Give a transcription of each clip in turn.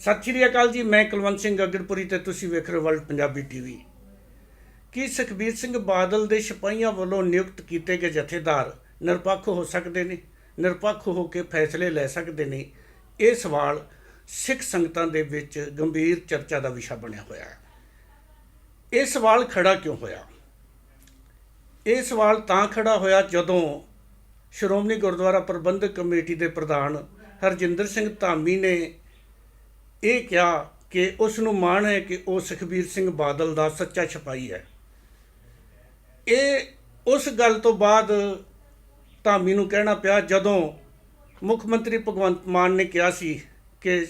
ਸਤਿ ਸ਼੍ਰੀ ਅਕਾਲ ਜੀ, ਮੈਂ ਕੁਲਵੰਤ ਸਿੰਘ ਅਗਰਪੁਰੀ ਤੇ ਤੁਸੀਂ ਵੇਖ ਰਹੇ ਹੋ ਵਰਲਡ ਪੰਜਾਬੀ ਟੀਵੀ ਕੀ ਸੁਖਬੀਰ ਸਿੰਘ ਬਾਦਲ ਦੇ ਸਿਪਾਹੀਆਂ ਵੱਲੋਂ ਨਿਯੁਕਤ ਕੀਤੇ ਗਏ ਜਥੇਦਾਰ ਨਿਰਪੱਖ ਹੋ ਸਕਦੇ ਨੇ? ਨਿਰਪੱਖ ਹੋ ਕੇ ਫੈਸਲੇ ਲੈ ਸਕਦੇ ਨੇ? ਇਹ ਸਵਾਲ ਸਿੱਖ ਸੰਗਤਾਂ ਦੇ ਵਿੱਚ ਗੰਭੀਰ ਚਰਚਾ ਦਾ ਵਿਸ਼ਾ ਬਣਿਆ ਹੋਇਆ ਹੈ। ਇਹ ਸਵਾਲ ਖੜਾ ਕਿਉਂ ਹੋਇਆ? ਇਹ ਸਵਾਲ ਤਾਂ ਖੜਾ ਹੋਇਆ ਜਦੋਂ ਸ਼੍ਰੋਮਣੀ ਗੁਰਦੁਆਰਾ ਪ੍ਰਬੰਧਕ ਕਮੇਟੀ ਦੇ ਪ੍ਰਧਾਨ ਹਰਜਿੰਦਰ ਸਿੰਘ ਧਾਮੀ ਨੇ ਇਹ ਕਿਹਾ ਕਿ ਉਸ ਨੂੰ ਮਾਣ ਹੈ ਕਿ ਉਹ ਸੁਖਬੀਰ ਸਿੰਘ ਬਾਦਲ ਦਾ ਸੱਚਾ ਛਪਾਈ ਹੈ। ਇਹ ਉਸ ਗੱਲ ਤੋਂ ਬਾਅਦ ਧਾਮੀ ਨੂੰ ਕਹਿਣਾ ਪਿਆ, ਜਦੋਂ ਮੁੱਖ ਮੰਤਰੀ ਭਗਵੰਤ ਮਾਨ ਨੇ ਕਿਹਾ ਸੀ ਕਿ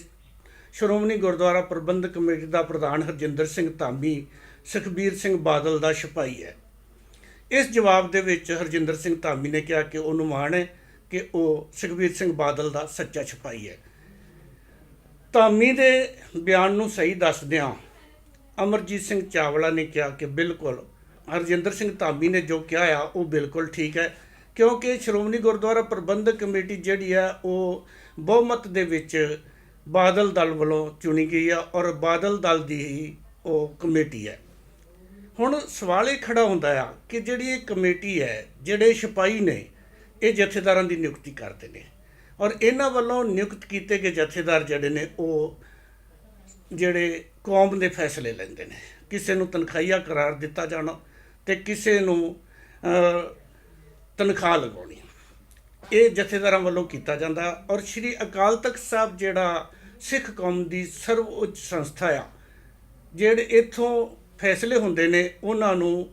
ਸ਼੍ਰੋਮਣੀ ਗੁਰਦੁਆਰਾ ਪ੍ਰਬੰਧਕ ਕਮੇਟੀ ਦਾ ਪ੍ਰਧਾਨ ਹਰਜਿੰਦਰ ਸਿੰਘ ਧਾਮੀ ਸੁਖਬੀਰ ਸਿੰਘ ਬਾਦਲ ਦਾ ਸਿਪਾਹੀ ਹੈ। ਇਸ ਜਵਾਬ ਦੇ ਵਿੱਚ ਹਰਜਿੰਦਰ ਸਿੰਘ ਧਾਮੀ ਨੇ ਕਿਹਾ ਕਿ ਉਹਨੂੰ ਮਾਣ ਹੈ ਕਿ ਉਹ ਸੁਖਬੀਰ ਸਿੰਘ ਬਾਦਲ ਦਾ ਸੱਚਾ ਸਿਪਾਹੀ ਹੈ। ਧਾਮੀ ਦੇ ਬਿਆਨ ਨੂੰ ਸਹੀ ਦੱਸਦਿਆਂ ਅਮਰਜੀਤ ਸਿੰਘ ਚਾਵਲਾ ਨੇ ਕਿਹਾ ਕਿ ਬਿਲਕੁਲ, ਹਰਜਿੰਦਰ ਸਿੰਘ ਧਾਮੀ ਨੇ ਜੋ ਕਿਹਾ ਆ, ਉਹ ਬਿਲਕੁਲ ਠੀਕ ਹੈ, ਕਿਉਂਕਿ ਸ਼੍ਰੋਮਣੀ ਗੁਰਦੁਆਰਾ ਪ੍ਰਬੰਧਕ ਕਮੇਟੀ ਜਿਹੜੀ ਆ ਉਹ ਬਹੁਮਤ ਦੇ ਵਿੱਚ ਬਾਦਲ ਦਲ ਵੱਲੋਂ ਚੁਣੀ ਗਈ ਆ ਔਰ ਬਾਦਲ ਦਲ ਦੀ ਹੀ ਉਹ ਕਮੇਟੀ ਹੈ। ਹੁਣ ਸਵਾਲ ਇਹ ਖੜਾ ਹੁੰਦਾ ਆ ਕਿ ਜਿਹੜੀ ਇਹ ਕਮੇਟੀ ਹੈ, ਜਿਹੜੇ ਸਿਪਾਹੀ ਨੇ, ਇਹ ਜਥੇਦਾਰਾਂ ਦੀ ਨਿਯੁਕਤੀ ਕਰਦੇ ਨੇ। ਔਰ ਇਹਨਾਂ ਵੱਲੋਂ ਨਿਯੁਕਤ ਕੀਤੇ ਗਏ ਜਥੇਦਾਰ ਜਿਹੜੇ ਨੇ, ਉਹ ਜਿਹੜੇ ਕੌਮ ਦੇ ਫੈਸਲੇ ਲੈਂਦੇ ਨੇ। ਕਿਸੇ ਨੂੰ ਤਨਖਾਹੀਆ ਕਰਾਰ ਦਿੱਤਾ ਜਾਣਾ ਤੇ ਕਿਸੇ ਨੂੰ ਤਨਖਾਹ ਲਗਾਉਣੀ। ਇਹ ਜਥੇਦਾਰਾਂ ਵੱਲੋਂ ਕੀਤਾ ਜਾਂਦਾ ਔਰ ਸ੍ਰੀ ਅਕਾਲ ਤਖਤ ਸਾਹਿਬ ਜਿਹੜਾ ਸਿੱਖ ਕੌਮ ਦੀ ਸਰਵਉੱਚ ਸੰਸਥਾ ਆ, ਜਿਹੜੇ ਇੱਥੋਂ ਫੈਸਲੇ ਹੁੰਦੇ ਨੇ, ਉਹਨਾਂ ਨੂੰ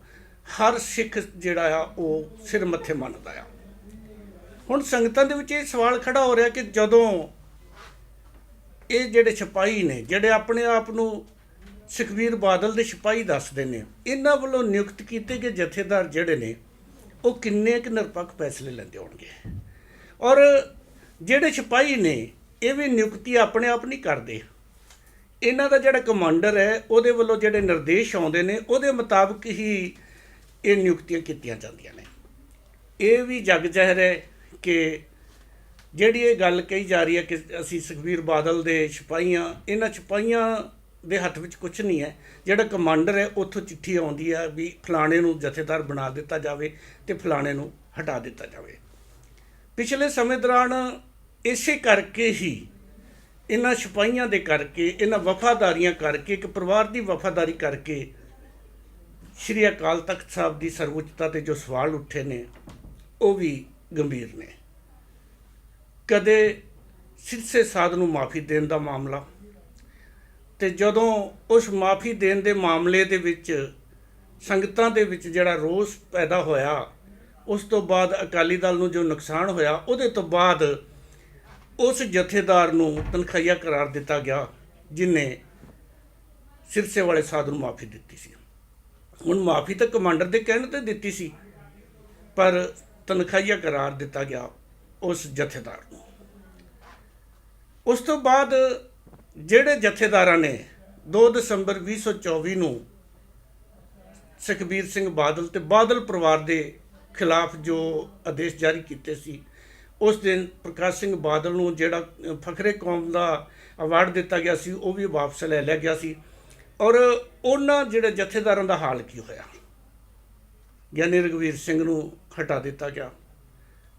ਹਰ ਸਿੱਖ ਜਿਹੜਾ ਆ, ਉਹ ਸਿਰ ਮੱਥੇ ਮੰਨਦਾ ਆ। ਹੁਣ ਸੰਗਤਾਂ ਦੇ ਵਿੱਚ ਇਹ ਸਵਾਲ ਖੜਾ ਹੋ ਰਿਹਾ ਕਿ ਜਦੋਂ ਇਹ ਜਿਹੜੇ ਸਿਪਾਹੀ ਨੇ, ਜਿਹੜੇ ਆਪਣੇ ਆਪ ਨੂੰ ਸੁਖਬੀਰ ਬਾਦਲ ਦੇ ਸਿਪਾਹੀ ਦੱਸਦੇ ਨੇ ਇਹਨਾਂ ਵੱਲੋਂ ਨਿਯੁਕਤ ਕੀਤੇ ਗਏ ਜਥੇਦਾਰ ਜਿਹੜੇ ਨੇ, ਉਹ ਕਿੰਨੇ ਕੁ ਨਿਰਪੱਖ ਫੈਸਲੇ ਲੈਂਦੇ ਹੋਣਗੇ? ਔਰ ਜਿਹੜੇ ਸਿਪਾਹੀ ਨੇ, ਇਹ ਵੀ ਨਿਯੁਕਤੀ ਆਪਣੇ ਆਪ ਨਹੀਂ ਕਰਦੇ। ਇਹਨਾਂ ਦਾ ਜਿਹੜਾ ਕਮਾਂਡਰ ਹੈ, ਉਹਦੇ ਵੱਲੋਂ ਜਿਹੜੇ ਨਿਰਦੇਸ਼ ਆਉਂਦੇ ਨੇ, ਉਹਦੇ ਮੁਤਾਬਕ ਹੀ ਇਹ ਨਿਯੁਕਤੀਆਂ ਕੀਤੀਆਂ ਜਾਂਦੀਆਂ ਨੇ। ਇਹ ਵੀ ਜਗ ਜ਼ਹਿਰ ਹੈ ਕਿ ਜਿਹੜੀ ਇਹ ਗੱਲ ਕਹੀ ਜਾ ਰਹੀ ਹੈ ਕਿ ਅਸੀਂ ਸੁਖਬੀਰ ਬਾਦਲ ਦੇ ਸਿਪਾਹੀਆਂ, ਇਹਨਾਂ ਸਿਪਾਹੀਆਂ ਦੇ ਹੱਥ ਵਿੱਚ ਕੁਝ ਨਹੀਂ ਹੈ। ਜਿਹੜਾ ਕਮਾਂਡਰ ਹੈ, ਉੱਥੋਂ ਚਿੱਠੀ ਆਉਂਦੀ ਹੈ ਵੀ ਫਲਾਣੇ ਨੂੰ ਜਥੇਦਾਰ ਬਣਾ ਦਿੱਤਾ ਜਾਵੇ ਤੇ ਫਲਾਣੇ ਨੂੰ ਹਟਾ ਦਿੱਤਾ ਜਾਵੇ। ਪਿਛਲੇ ਸਮੇਂ ਦੌਰਾਨ ਇਸੇ ਕਰਕੇ ਹੀ ਇਹਨਾਂ ਸਿਪਾਹੀਆਂ ਦੇ ਕਰਕੇ, ਇਹਨਾਂ ਵਫਾਦਾਰੀਆਂ ਕਰਕੇ, ਇੱਕ ਪਰਿਵਾਰ ਦੀ ਵਫਾਦਾਰੀ ਕਰਕੇ ਸ਼੍ਰੀ ਅਕਾਲ ਤਖਤ ਸਾਹਿਬ ਦੀ ਸਰਵਉੱਚਤਾ ਤੇ ਜੋ ਸਵਾਲ ਉੱਠੇ ਨੇ, ਉਹ ਵੀ ਗੰਭੀਰ ਨੇ। ਕਦੇ ਸਿਰਸੇ ਸਾਧ ਨੂੰ ਮਾਫੀ ਦੇਣ ਦਾ ਮਾਮਲਾ ਤੇ ਜਦੋਂ ਉਸ ਮਾਫੀ ਦੇਣ ਦੇ ਮਾਮਲੇ ਦੇ ਵਿੱਚ, ਸੰਗਤਾਂ ਦੇ ਵਿੱਚ ਜਿਹੜਾ ਰੋਸ ਪੈਦਾ ਹੋਇਆ, ਉਸ ਤੋਂ ਬਾਅਦ ਅਕਾਲੀ ਦਲ ਨੂੰ ਜੋ ਨੁਕਸਾਨ ਹੋਇਆ, ਉਹਦੇ ਤੋਂ ਬਾਅਦ ਉਸ ਜਥੇਦਾਰ ਨੂੰ ਤਨਖਾਹੀਆ ਕਰਾਰ ਦਿੱਤਾ ਗਿਆ, ਜਿਨੇ ਸਿਰਸੇ ਵਾਲੇ ਸਾਧ ਨੂੰ ਮਾਫੀ ਦਿੱਤੀ ਸੀ। ਹੁਣ ਮਾਫੀ ਤਾਂ ਕਮਾਂਡਰ ਦੇ ਕਹਿਣ ਤੇ ਦਿੱਤੀ ਸੀ, ਪਰ ਤਨਖਾਹੀਆ ਕਰਾਰ ਦਿੱਤਾ ਗਿਆ ਉਸ ਜਥੇਦਾਰ ਨੂੰ। ਉਸ ਤੋਂ ਬਾਅਦ ਜਿਹੜੇ ਜਥੇਦਾਰਾਂ ਨੇ 2 ਦਸੰਬਰ 2024 ਨੂੰ ਸੁਖਬੀਰ ਸਿੰਘ ਬਾਦਲ ਤੇ ਬਾਦਲ ਪਰਿਵਾਰ ਦੇ ਖਿਲਾਫ ਜੋ ਆਦੇਸ਼ ਜਾਰੀ ਕੀਤੇ ਸੀ, ਉਸ ਦਿਨ ਪ੍ਰਕਾਸ਼ ਸਿੰਘ ਬਾਦਲ ਨੂੰ ਜਿਹੜਾ ਫਖਰੇ ਕੌਮ ਦਾ ਅਵਾਰਡ ਦਿੱਤਾ ਗਿਆ ਸੀ, ਉਹ ਵੀ ਵਾਪਸ ਲੈ ਲਿਆ ਗਿਆ ਸੀ। ਔਰ ਉਹਨਾਂ ਜਿਹੜੇ ਜਥੇਦਾਰਾਂ ਦਾ ਹਾਲ ਕੀ ਹੋਇਆ? ਗਿਆਨੀ ਰਘਵੀਰ ਸਿੰਘ ਨੂੰ ਹਟਾ ਦਿੱਤਾ ਗਿਆ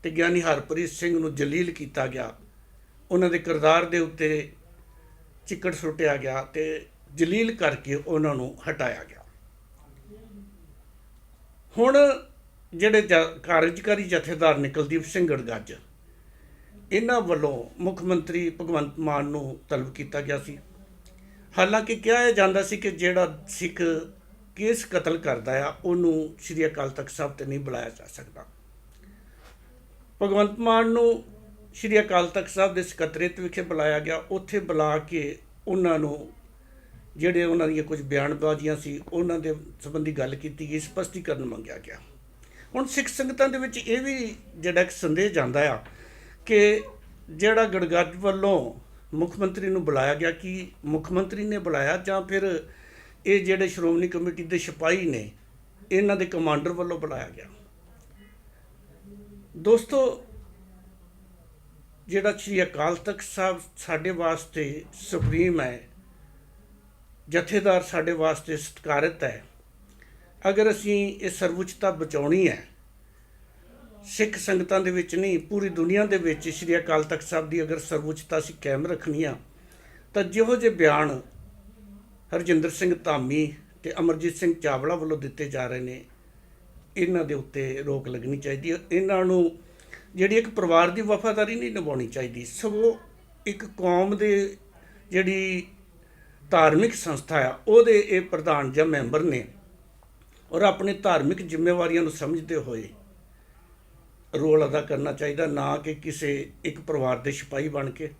ਤੇ ਗਿਆਨੀ ਹਰਪ੍ਰੀਤ ਸਿੰਘ ਨੂੰ ਜਲੀਲ ਕੀਤਾ ਗਿਆ। ਉਹਨਾਂ ਦੇ ਕਿਰਦਾਰ ਦੇ ਉੱਤੇ ਚਿੱਕੜ ਸੁੱਟਿਆ ਗਿਆ ਤੇ ਜਲੀਲ ਕਰਕੇ ਉਹਨਾਂ ਨੂੰ ਹਟਾਇਆ ਗਿਆ। ਹੁਣ ਜਿਹੜੇ ਜ- ਕਾਰਜਕਾਰੀ ਜਥੇਦਾਰ ਨਿਕਲਦੀਪ ਸਿੰਘ ਗੜਗੱਜ ਇਹਨਾਂ ਵੱਲੋਂ ਮੁੱਖ ਮੰਤਰੀ ਭਗਵੰਤ ਮਾਨ ਨੂੰ ਤਲਬ ਕੀਤਾ ਗਿਆ ਸੀ। ਹਾਲਾਂਕਿ ਕਿਹਾ ਜਾਂਦਾ ਸੀ ਕਿ ਜਿਹੜਾ ਸਿੱਖ ਕੇਸ ਕਤਲ ਕਰਦਾ ਆ, ਉਹਨੂੰ ਸ੍ਰੀ ਅਕਾਲ ਤਖਤ ਸਾਹਿਬ ਤੇ ਨਹੀਂ ਬੁਲਾਇਆ ਜਾ ਸਕਦਾ। ਭਗਵੰਤ ਮਾਨ ਨੂੰ ਸ੍ਰੀ ਅਕਾਲ ਤਖਤ ਸਾਹਿਬ ਦੇ ਸਕੱਤਰੇਤ ਵਿਖੇ ਬੁਲਾਇਆ ਗਿਆ। ਉੱਥੇ ਬੁਲਾ ਕੇ ਉਹਨਾਂ ਨੂੰ ਜਿਹੜੇ ਉਹਨਾਂ ਦੀਆਂ ਕੁਝ ਬਿਆਨਬਾਜ਼ੀਆਂ ਸੀ, ਉਹਨਾਂ ਦੇ ਸੰਬੰਧੀ ਗੱਲ ਕੀਤੀ ਗਈ ਸਪਸ਼ਟੀਕਰਨ ਮੰਗਿਆ ਗਿਆ। ਹੁਣ ਸਿੱਖ ਸੰਗਤਾਂ ਦੇ ਵਿੱਚ ਇਹ ਵੀ ਜਿਹੜਾ ਇੱਕ ਸੰਦੇਸ਼ ਜਾਂਦਾ ਆ ਕਿ ਜਿਹੜਾ ਗੜਗੜ ਵੱਲੋਂ ਮੁੱਖ ਮੰਤਰੀ ਨੂੰ ਬੁਲਾਇਆ ਗਿਆ, ਕਿ ਮੁੱਖ ਮੰਤਰੀ ਨੇ ਬੁਲਾਇਆ ਜਾਂ ਫਿਰ ਇਹ ਜਿਹੜੇ ਸ਼੍ਰੋਮਣੀ ਕਮੇਟੀ ਦੇ ਸਿਪਾਹੀ ਨੇ, ਇਹਨਾਂ ਦੇ ਕਮਾਂਡਰ ਵੱਲੋਂ ਬੁਲਾਇਆ ਗਿਆ। ਦੋਸਤੋ, ਜਿਹੜਾ ਸ੍ਰੀ ਅਕਾਲ ਤਖਤ ਸਾਹਿਬ ਸਾਡੇ ਵਾਸਤੇ ਸੁਪਰੀਮ ਹੈ, ਜਥੇਦਾਰ ਸਾਡੇ ਵਾਸਤੇ ਸਤਿਕਾਰਤ ਹੈ, ਅਗਰ ਅਸੀਂ ਇਹ ਸਰਵਉੱਚਤਾ ਬਚਾਉਣੀ ਹੈ, ਸਿੱਖ ਸੰਗਤਾਂ ਦੇ ਵਿੱਚ ਨਹੀਂ, ਪੂਰੀ ਦੁਨੀਆ ਦੇ ਵਿੱਚ ਸ੍ਰੀ ਅਕਾਲ ਤਖਤ ਸਾਹਿਬ ਦੀ ਅਗਰ ਸਰਵਉੱਚਤਾ ਅਸੀਂ ਕਾਇਮ ਰੱਖਣੀ ਆ, ਤਾਂ ਜਿਹੋ ਜਿਹੇ ਬਿਆਨ ਹਰਜਿੰਦਰ ਸਿੰਘ ਧਾਮੀ ਤੇ ਅਮਰਜੀਤ ਸਿੰਘ ਚਾਵਲਾ ਵੱਲੋਂ ਦਿੱਤੇ ਜਾ ਰਹੇ ਨੇ। ਇਹਨਾਂ ਦੇ ਉੱਤੇ ਰੋਕ ਲੱਗਣੀ ਚਾਹੀਦੀ ਹੈ। ਇਹਨਾਂ ਨੂੰ ਜਿਹੜੀ ਇੱਕ ਪਰਿਵਾਰ ਦੀ ਵਫਾਦਾਰੀ ਨਹੀਂ ਨਿਭਾਉਣੀ ਚਾਹੀਦੀ, ਸਗੋਂ ਇੱਕ ਕੌਮ ਦੇ ਜਿਹੜੀ ਧਾਰਮਿਕ ਸੰਸਥਾ ਆ, ਉਹਦੇ ਇਹ ਪ੍ਰਧਾਨ ਜਾਂ ਮੈਂਬਰ ਨੇ ਔਰ ਆਪਣੇ ਧਾਰਮਿਕ ਜ਼ਿੰਮੇਵਾਰੀਆਂ ਨੂੰ ਸਮਝਦੇ ਹੋਏ ਰੋਲ ਅਦਾ ਕਰਨਾ ਚਾਹੀਦਾ, ਨਾ ਕਿ ਕਿਸੇ ਇੱਕ ਪਰਿਵਾਰ ਦੇ ਸਿਪਾਹੀ ਬਣ ਕੇ।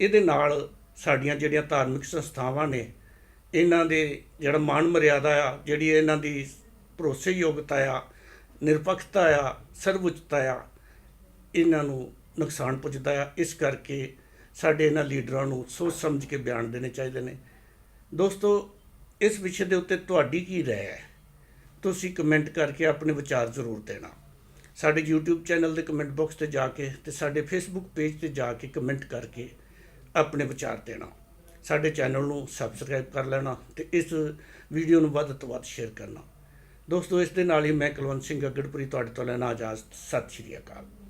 ਇਹਦੇ ਨਾਲ ਸਾਡੀਆਂ ਜਿਹੜੀਆਂ ਧਾਰਮਿਕ ਸੰਸਥਾਵਾਂ ਨੇ ਇਹਨਾਂ ਦੇ ਜਿਹੜਾ ਮਾਣ ਮਰਿਆਦਾ ਆ, ਜਿਹੜੀ ਇਹਨਾਂ ਦੀ ਭਰੋਸੇਯੋਗਤਾ ਆ, ਨਿਰਪੱਖਤਾ ਆ, ਸਰਵਉੱਚਤਾ ਆ, ਇਹਨਾਂ ਨੂੰ ਨੁਕਸਾਨ ਪੁੱਜਦਾ ਆ। ਇਸ ਕਰਕੇ ਸਾਡੇ ਇਹਨਾਂ ਲੀਡਰਾਂ ਨੂੰ ਸੋਚ ਸਮਝ ਕੇ ਬਿਆਨ ਦੇਣੇ ਚਾਹੀਦੇ ਨੇ। ਦੋਸਤੋ, ਇਸ ਵਿਸ਼ੇ ਦੇ ਉੱਤੇ ਤੁਹਾਡੀ ਕੀ ਰਾਏ ਹੈ? ਤੁਸੀਂ ਕਮੈਂਟ ਕਰਕੇ ਆਪਣੇ ਵਿਚਾਰ ਜ਼ਰੂਰ ਦੇਣਾ। ਸਾਡੇ YouTube ਚੈਨਲ ਦੇ ਕਮੈਂਟ ਬਾਕਸ ਤੇ ਜਾ ਕੇ ਤੇ ਸਾਡੇ Facebook ਪੇਜ ਤੇ ਜਾ ਕੇ ਕਮੈਂਟ ਕਰਕੇ ਆਪਣੇ ਵਿਚਾਰ ਦੇਣਾ। ਸਾਡੇ ਚੈਨਲ ਨੂੰ ਸਬਸਕ੍ਰਾਈਬ ਕਰ ਲੈਣਾ ਤੇ ਇਸ ਵੀਡੀਓ ਨੂੰ ਵੱਧ ਤੋਂ ਵੱਧ ਸ਼ੇਅਰ ਕਰਨਾ। ਦੋਸਤੋ, ਇਸ ਦੇ ਨਾਲ ਹੀ ਮੈਂ ਕੁਲਵੰਤ ਸਿੰਘ ਅਗੜਪੁਰੀ ਤੁਹਾਡੇ ਤੋਂ ਲੈਣਾ ਇਜਾਜ਼ਤ ਸਤਿ ਸ਼੍ਰੀ ਅਕਾਲ।